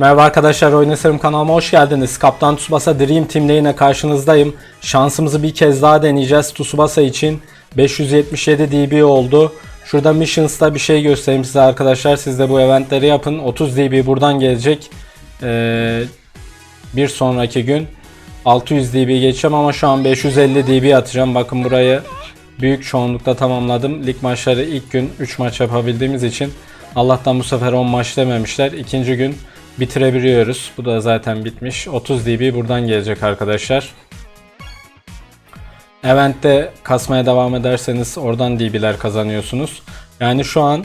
Merhaba arkadaşlar Oynasarım kanalıma hoş geldiniz. Kaptan Tsubasa Dream Team'le yine karşınızdayım. Şansımızı bir kez daha deneyeceğiz Tsubasa için. 577 dB oldu. Şurada Missions'ta bir şey göstereyim size arkadaşlar. Siz de bu eventleri yapın. 30 dB buradan gelecek. Ee, bir sonraki gün 600 dB geçeceğim ama şu an 550 dB atacağım. Bakın burayı büyük çoğunlukla tamamladım. Lig maçları ilk gün 3 maç yapabildiğimiz için Allah'tan bu sefer 10 maç dememişler. İkinci gün bitirebiliyoruz. Bu da zaten bitmiş. 30 dB buradan gelecek arkadaşlar. Event'te kasmaya devam ederseniz oradan dB'ler kazanıyorsunuz. Yani şu an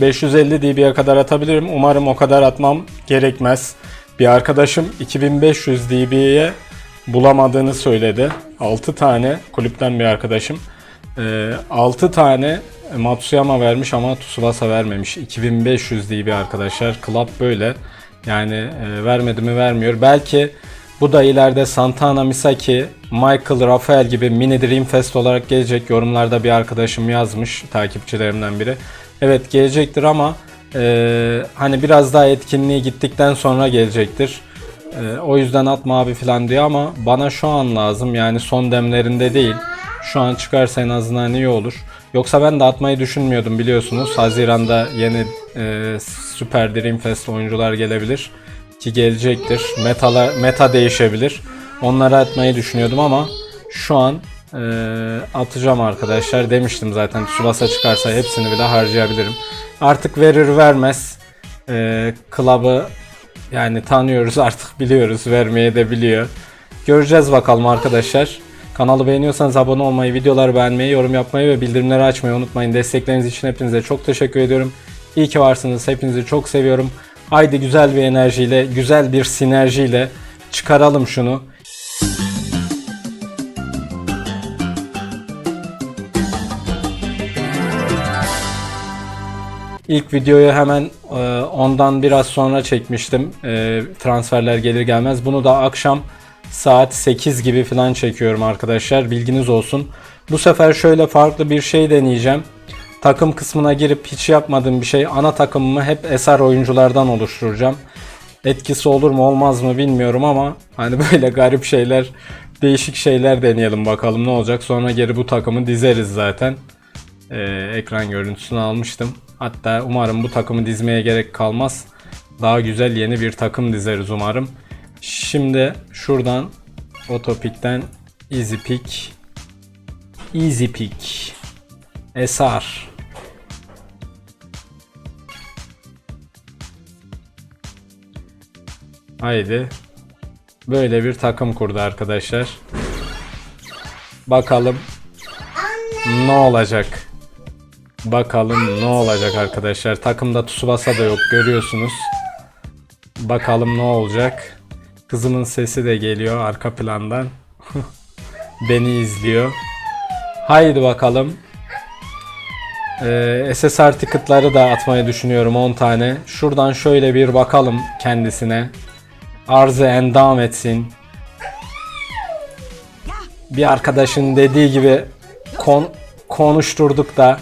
550 dB'ye kadar atabilirim. Umarım o kadar atmam gerekmez. Bir arkadaşım 2500 dB'ye bulamadığını söyledi. 6 tane kulüpten bir arkadaşım. 6 tane Matsuyama vermiş ama Tsubasa vermemiş. 2500 dB arkadaşlar. Club böyle. Yani e, vermedi mi vermiyor. Belki bu da ileride Santana Misaki, Michael Rafael gibi Mini Dream Fest olarak gelecek. Yorumlarda bir arkadaşım yazmış takipçilerimden biri. Evet gelecektir ama e, hani biraz daha etkinliği gittikten sonra gelecektir. E, o yüzden atma abi falan diyor ama bana şu an lazım. Yani son demlerinde değil. Şu an çıkarsa en azından iyi olur. Yoksa ben de atmayı düşünmüyordum biliyorsunuz. Haziran'da yeni e, Super Dream Fest oyuncular gelebilir. Ki gelecektir. Metala, meta değişebilir. Onları atmayı düşünüyordum ama şu an e, atacağım arkadaşlar. Demiştim zaten Tsubasa çıkarsa hepsini bile harcayabilirim. Artık verir vermez e, klub'ı yani tanıyoruz artık biliyoruz vermeye de biliyor. Göreceğiz bakalım arkadaşlar. Kanalı beğeniyorsanız abone olmayı, videoları beğenmeyi, yorum yapmayı ve bildirimleri açmayı unutmayın. Destekleriniz için hepinize çok teşekkür ediyorum. İyi ki varsınız. Hepinizi çok seviyorum. Haydi güzel bir enerjiyle, güzel bir sinerjiyle çıkaralım şunu. İlk videoyu hemen e, ondan biraz sonra çekmiştim. E, transferler gelir gelmez. Bunu da akşam saat 8 gibi falan çekiyorum arkadaşlar. Bilginiz olsun. Bu sefer şöyle farklı bir şey deneyeceğim. Takım kısmına girip hiç yapmadığım bir şey. Ana takımımı hep eser oyunculardan oluşturacağım. Etkisi olur mu olmaz mı bilmiyorum ama hani böyle garip şeyler, değişik şeyler deneyelim bakalım ne olacak. Sonra geri bu takımı dizeriz zaten. Ee, ekran görüntüsünü almıştım. Hatta umarım bu takımı dizmeye gerek kalmaz. Daha güzel yeni bir takım dizeriz umarım. Şimdi şuradan Otopik'ten Easy Pick Easy Pick SR Haydi Böyle bir takım kurdu arkadaşlar. Bakalım ne olacak? Bakalım ne olacak arkadaşlar. Takımda Tsubasa da yok görüyorsunuz. Bakalım ne olacak. Kızımın sesi de geliyor arka plandan. Beni izliyor. Haydi bakalım. Ee, SSR ticket'ları da atmayı düşünüyorum 10 tane. Şuradan şöyle bir bakalım kendisine. Arzı endam etsin. Bir arkadaşın dediği gibi kon konuşturduk da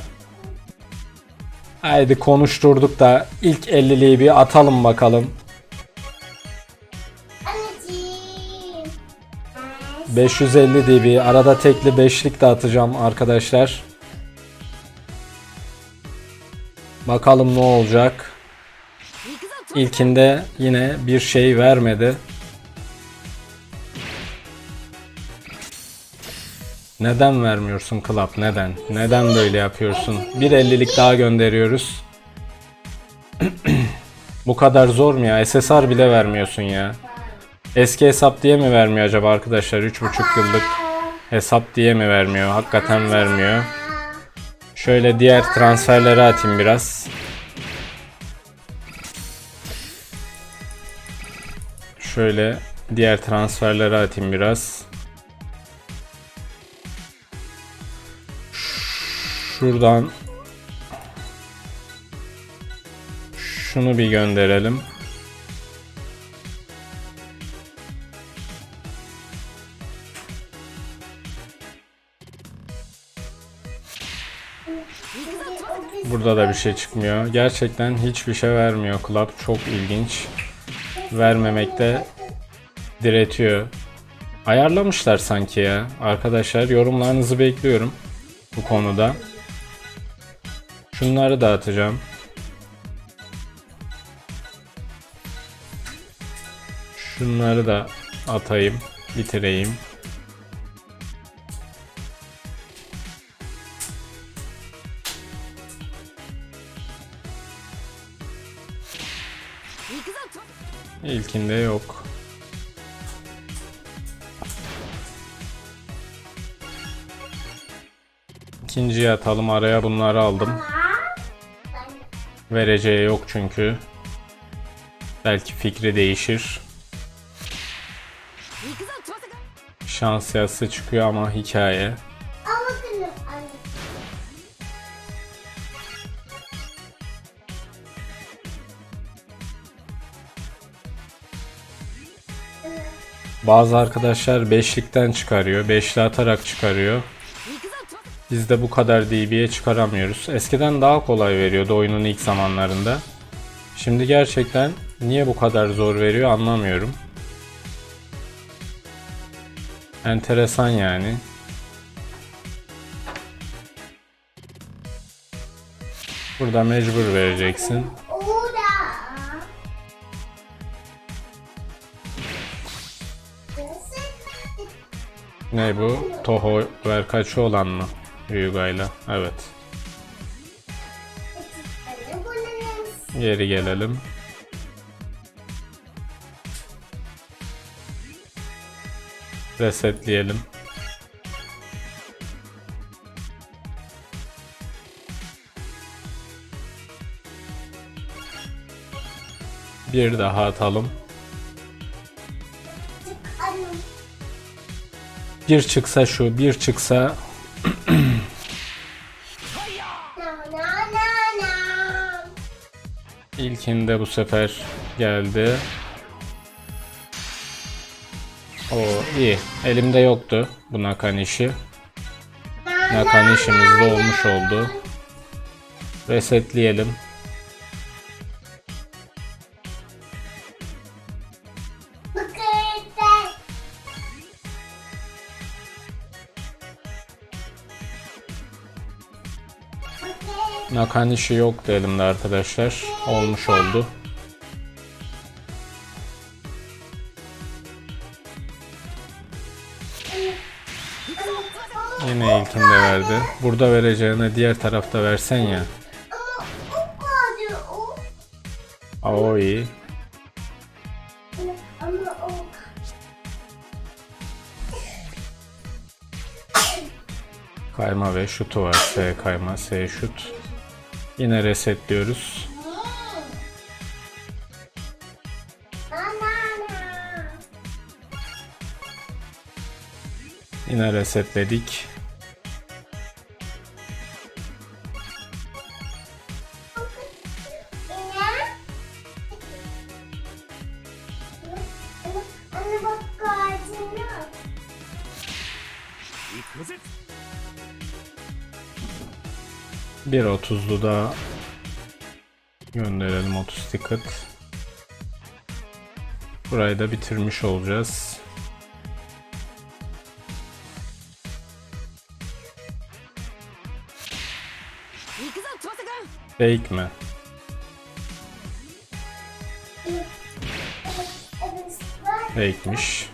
Haydi konuşturduk da ilk 50'liği bir atalım bakalım. 550 dB. Arada tekli beşlik de atacağım arkadaşlar. Bakalım ne olacak. İlkinde yine bir şey vermedi. Neden vermiyorsun Club? Neden? Neden böyle yapıyorsun? Bir 50'lik daha gönderiyoruz. Bu kadar zor mu ya? SSR bile vermiyorsun ya. Eski hesap diye mi vermiyor acaba arkadaşlar? 3,5 yıllık hesap diye mi vermiyor? Hakikaten vermiyor. Şöyle diğer transferleri atayım biraz. Şöyle diğer transferleri atayım biraz. Şuradan şunu bir gönderelim. Burada da bir şey çıkmıyor. Gerçekten hiçbir şey vermiyor Club. Çok ilginç. vermemekte diretiyor. Ayarlamışlar sanki ya. Arkadaşlar yorumlarınızı bekliyorum bu konuda. Şunları da atacağım. Şunları da atayım, bitireyim. İlkinde yok. İkinciye atalım araya bunları aldım. Vereceği yok çünkü. Belki fikri değişir. Şans yazısı çıkıyor ama hikaye. Bazı arkadaşlar beşlikten çıkarıyor. Beşli atarak çıkarıyor. Biz de bu kadar DB'ye çıkaramıyoruz. Eskiden daha kolay veriyordu oyunun ilk zamanlarında. Şimdi gerçekten niye bu kadar zor veriyor anlamıyorum. Enteresan yani. Burada mecbur vereceksin. Ne bu? Toho Verkaçı olan mı? Ryuga'yla. Evet. Geri gelelim. Resetleyelim. Bir daha atalım. Bir çıksa şu, bir çıksa ilkinde bu sefer geldi. O iyi. Elimde yoktu bu Nakan işi. Nakan işimiz de olmuş oldu. Resetleyelim. Nakan işi yoktu elimde arkadaşlar. Olmuş oldu. Yine ilkinde verdi. Burada vereceğine diğer tarafta versen ya. O iyi. Kayma ve şutu var. S kayma, S şut. Yine resetliyoruz. Yine resetledik. 1.30'lu da gönderelim 30 ticket. Burayı da bitirmiş olacağız. Fake mi? Fake'miş.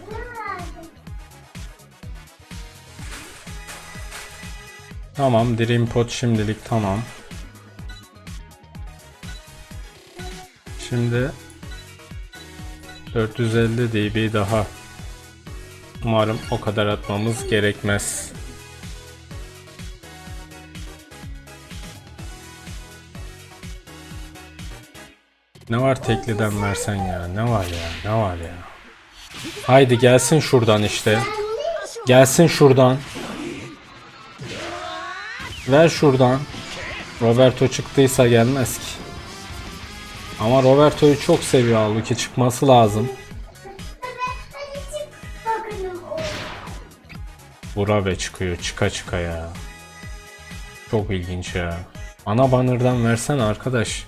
Tamam Dream Pod şimdilik tamam. Şimdi 450 dB daha. Umarım o kadar atmamız gerekmez. Ne var tekliden versen ya? Ne var ya? Ne var ya? Haydi gelsin şuradan işte. Gelsin şuradan. Ver şuradan. Roberto çıktıysa gelmez ki. Ama Roberto'yu çok seviyor halbuki çıkması lazım. Hadi çık bakalım o. Bura ve çıkıyor çıka çıka ya. Çok ilginç ya. Ana banner'dan versen arkadaş.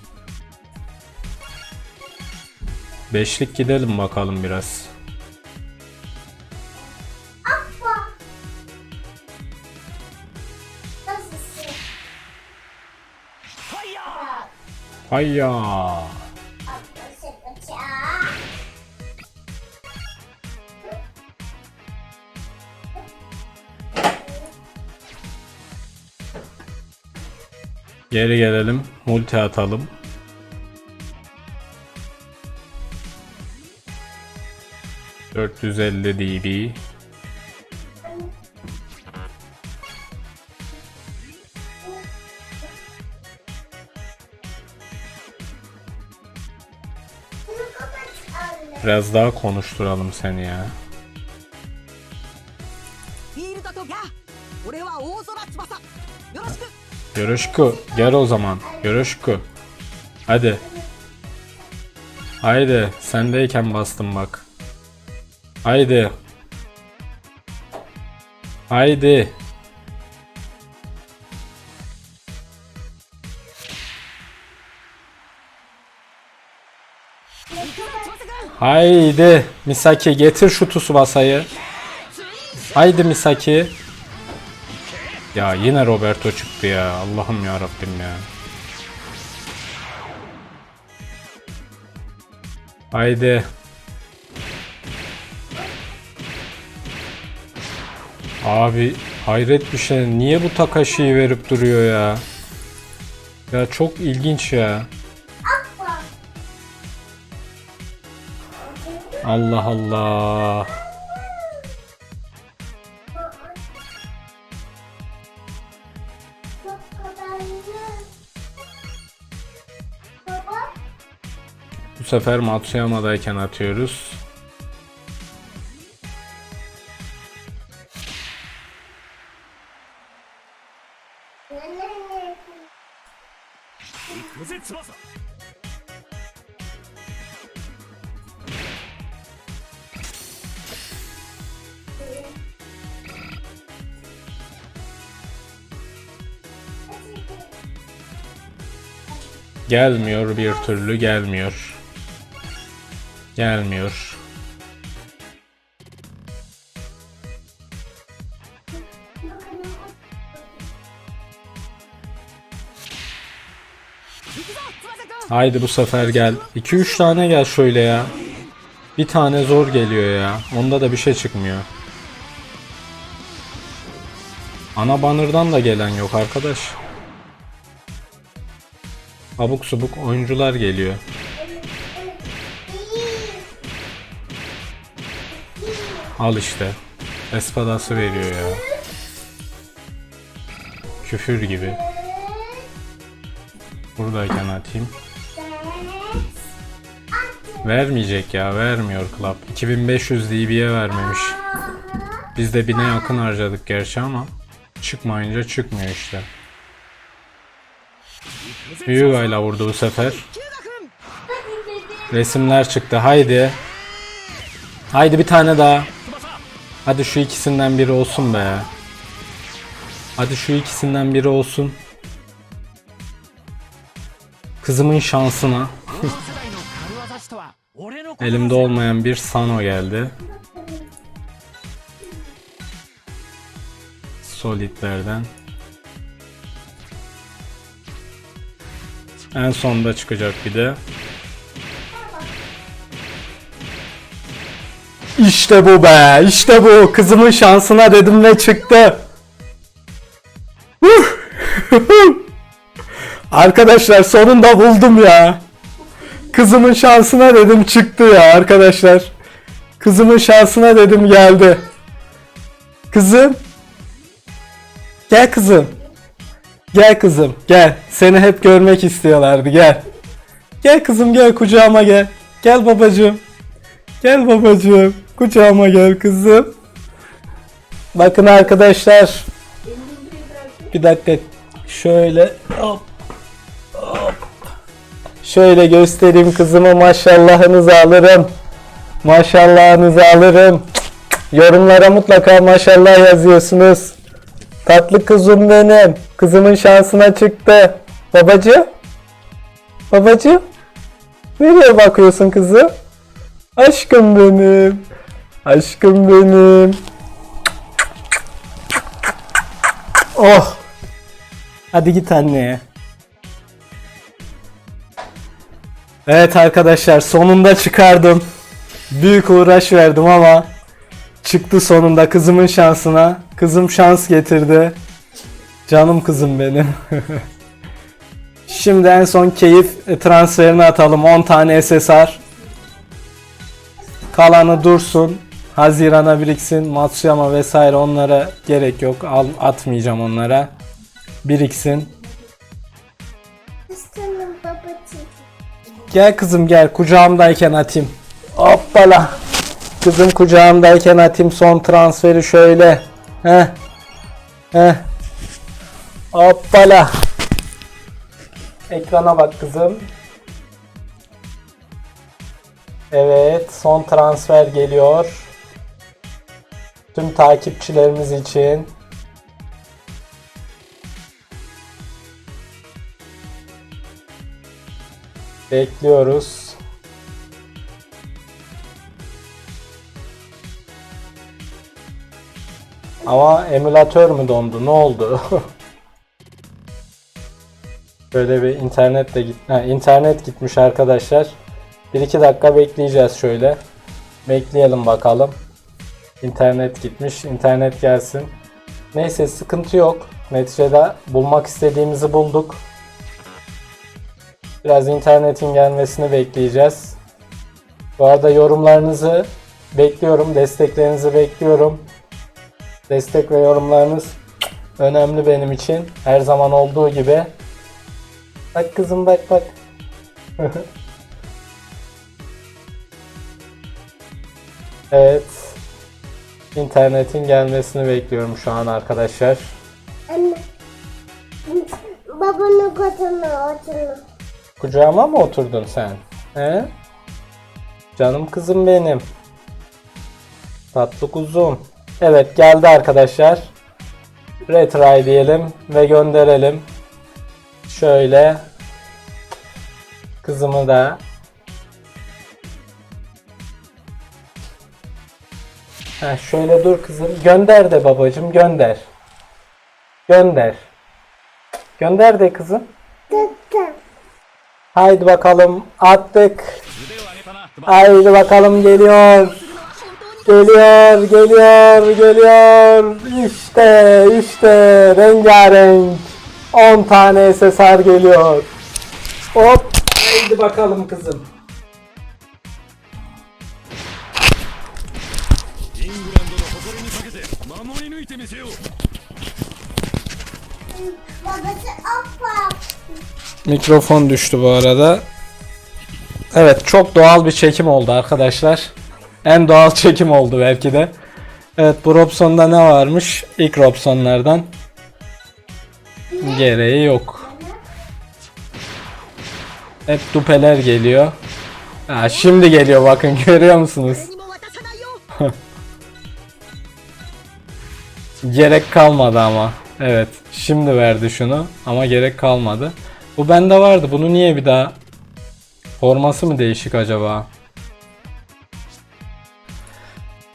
Beşlik gidelim bakalım biraz. Hayya. Geri gelelim. Multi atalım. ...450 dB. Biraz daha konuşturalım seni ya. Yoruşku gel o zaman. Yoruşku. Hadi. Haydi sendeyken bastım bak. Haydi. Haydi. Haydi. Misaki getir şu Tsubasa'yı. Haydi Misaki. Ya yine Roberto çıktı ya. Allah'ım ya Rabbim ya. Haydi. Abi hayret bir şey. Niye bu Takashi'yi verip duruyor ya? Ya çok ilginç ya. Allah Allah. Bu sefer Matsuyama'dayken atıyoruz. Gelmiyor bir türlü gelmiyor. Gelmiyor. Haydi bu sefer gel. 2-3 tane gel şöyle ya. Bir tane zor geliyor ya. Onda da bir şey çıkmıyor. Ana banner'dan da gelen yok arkadaş. Abuk subuk oyuncular geliyor. Al işte. Espadası veriyor ya. Küfür gibi. Buradayken atayım. Vermeyecek ya vermiyor Club. 2500 dB'ye vermemiş. Biz de 1000'e yakın harcadık gerçi ama çıkmayınca çıkmıyor işte. Hyuga ile vurdu bu sefer. Resimler çıktı. Haydi. Haydi bir tane daha. Hadi şu ikisinden biri olsun be. Hadi şu ikisinden biri olsun. Kızımın şansına. Elimde olmayan bir Sano geldi. Solidlerden. En sonda çıkacak bir de. İşte bu be, işte bu. Kızımın şansına dedim ve çıktı. Arkadaşlar sonunda buldum ya. Kızımın şansına dedim çıktı ya arkadaşlar. Kızımın şansına dedim geldi. Kızım. Gel kızım. Gel kızım gel. Seni hep görmek istiyorlardı gel. Gel kızım gel kucağıma gel. Gel babacığım. Gel babacığım. Kucağıma gel kızım. Bakın arkadaşlar. Bir dakika. Şöyle hop. Hop. Şöyle göstereyim kızımı maşallahınızı alırım. Maşallahınızı alırım. Yorumlara mutlaka maşallah yazıyorsunuz. Tatlı kızım benim. Kızımın şansına çıktı. Babacığım. Babacığım. Nereye bakıyorsun kızım? Aşkım benim. Aşkım benim. Oh. Hadi git anneye. Evet arkadaşlar sonunda çıkardım. Büyük uğraş verdim ama çıktı sonunda kızımın şansına. Kızım şans getirdi. Canım kızım benim. Şimdi en son keyif transferini atalım. 10 tane SSR. Kalanı dursun. Hazirana biriksin. Matsuyama vesaire onlara gerek yok. Al, atmayacağım onlara. Biriksin. Gel kızım gel kucağımdayken atayım. Hoppala. Kızım kucağımdayken atayım son transferi şöyle. Heh. Heh. Hoppala. Ekrana bak kızım. Evet son transfer geliyor. Tüm takipçilerimiz için. Bekliyoruz. Ama emülatör mü dondu? Ne oldu? Böyle bir internet de git ha, internet gitmiş arkadaşlar. 1-2 dakika bekleyeceğiz şöyle. Bekleyelim bakalım. İnternet gitmiş. İnternet gelsin. Neyse sıkıntı yok. Neticede bulmak istediğimizi bulduk. Biraz internetin gelmesini bekleyeceğiz. Bu arada yorumlarınızı bekliyorum. Desteklerinizi bekliyorum. Destek ve yorumlarınız önemli benim için. Her zaman olduğu gibi. Bak kızım bak bak. evet. İnternetin gelmesini bekliyorum şu an arkadaşlar. Anne. Babanın kotunu oturma. Kucağıma mı oturdun sen? He? Canım kızım benim. Tatlı kuzum. Evet geldi arkadaşlar. Retry diyelim ve gönderelim. Şöyle. Kızımı da. Ha, şöyle dur kızım. Gönder de babacım gönder. Gönder. Gönder de kızım. Tuttum. Haydi bakalım attık. Haydi bakalım geliyor. Geliyor, geliyor, geliyor. İşte, işte rengarenk. 10 tane SSR geliyor. Hop. Haydi bakalım kızım. Mikrofon düştü bu arada. Evet çok doğal bir çekim oldu arkadaşlar. En doğal çekim oldu belki de. Evet bu Robson'da ne varmış? İlk Robson'lardan. Gereği yok. Hep dupeler geliyor. Ha, şimdi geliyor bakın görüyor musunuz? gerek kalmadı ama. Evet şimdi verdi şunu ama gerek kalmadı. Bu bende vardı bunu niye bir daha? Forması mı değişik acaba?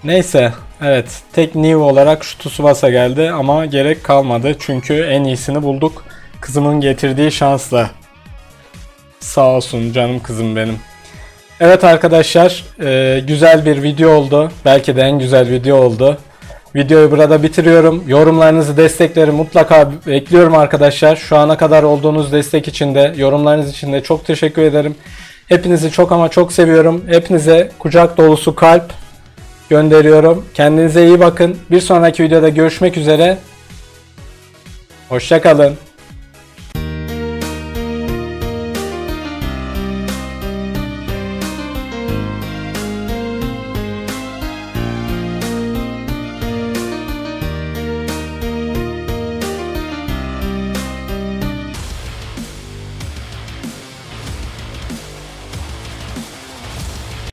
Neyse evet tek new olarak şu Tsubasa geldi ama gerek kalmadı çünkü en iyisini bulduk. Kızımın getirdiği şansla Sağ olsun canım kızım benim. Evet arkadaşlar, e, güzel bir video oldu. Belki de en güzel video oldu. Videoyu burada bitiriyorum. Yorumlarınızı, destekleri mutlaka bekliyorum arkadaşlar. Şu ana kadar olduğunuz destek için de, yorumlarınız için de çok teşekkür ederim. Hepinizi çok ama çok seviyorum. Hepinize kucak dolusu kalp gönderiyorum. Kendinize iyi bakın. Bir sonraki videoda görüşmek üzere. Hoşçakalın.